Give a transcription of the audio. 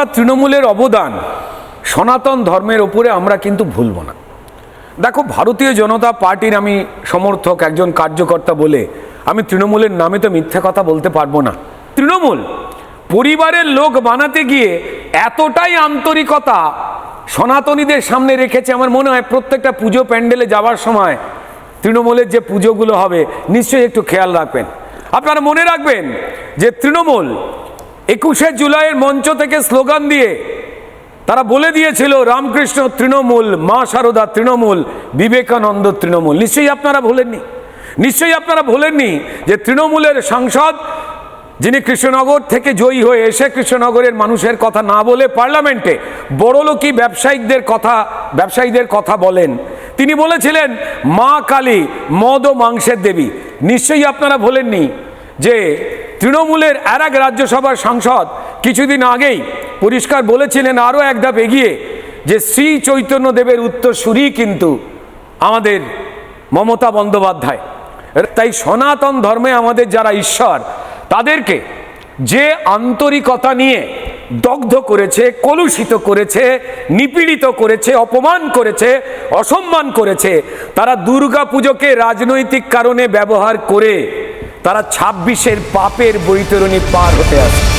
তৃণমূলের অবদান সনাতন ধর্মের ওপরে আমরা কিন্তু ভুলব না। দেখো, ভারতীয় জনতা পার্টির আমি সমর্থক, একজন কার্যকর্তা বলে আমি তৃণমূলের নামে তো মিথ্যা কথা বলতে পারব না। তৃণমূল, পরিবারের লোক বানাতে গিয়ে এতটাই আন্তরিকতা সনাতনীদের সামনে রেখেছে, আমার মনে হয় প্রত্যেকটা পুজো প্যান্ডেলে যাওয়ার সময় তৃণমূলের যে পুজোগুলো হবে, নিশ্চয়ই একটু খেয়াল রাখবেন। আপনারা মনে রাখবেন যে তৃণমূল একুশে জুলাইয়ের মঞ্চ থেকে স্লোগান দিয়ে তারা বলে দিয়েছিল, রামকৃষ্ণ তৃণমূল, মা সারদা তৃণমূল, বিবেকানন্দ তৃণমূল। নিশ্চয়ই আপনারা ভোলেননি। নিশ্চয়ই আপনারা ভোলেননি যে তৃণমূলের সাংসদ, যিনি কৃষ্ণনগর থেকে জয়ী হয়ে এসে কৃষ্ণনগরের মানুষের কথা না বলে পার্লামেন্টে বড়লোকি ব্যবসায়িকদের কথা, ব্যবসায়ীদের কথা বলেন। তিনি বলেছিলেন, মা কালী মদ ও মাংসের দেবী। নিশ্চয়ই আপনারা ভোলেননি যে তৃণমূলের আর এক রাজ্যসভার সাংসদ কিছুদিন আগেই পরিষ্কার বলেছিলেন আরও এক ধাপ এগিয়ে যে শ্রী চৈতন্যদেবের উত্তরসূরি কিন্তু আমাদের মমতা বন্দ্যোপাধ্যায়। তাই সনাতন ধর্মে আমাদের যারা ঈশ্বর, তাদেরকে যে আন্তরিকতা নিয়ে দগ্ধ করেছে, কলুষিত করেছে, নিপীড়িত করেছে, অপমান করেছে, অসম্মান করেছে, তারা দুর্গা পুজোকে রাজনৈতিক কারণে ব্যবহার করে তারা ছাব্বিশের পাপের বৈতরণী পার হতে আসছে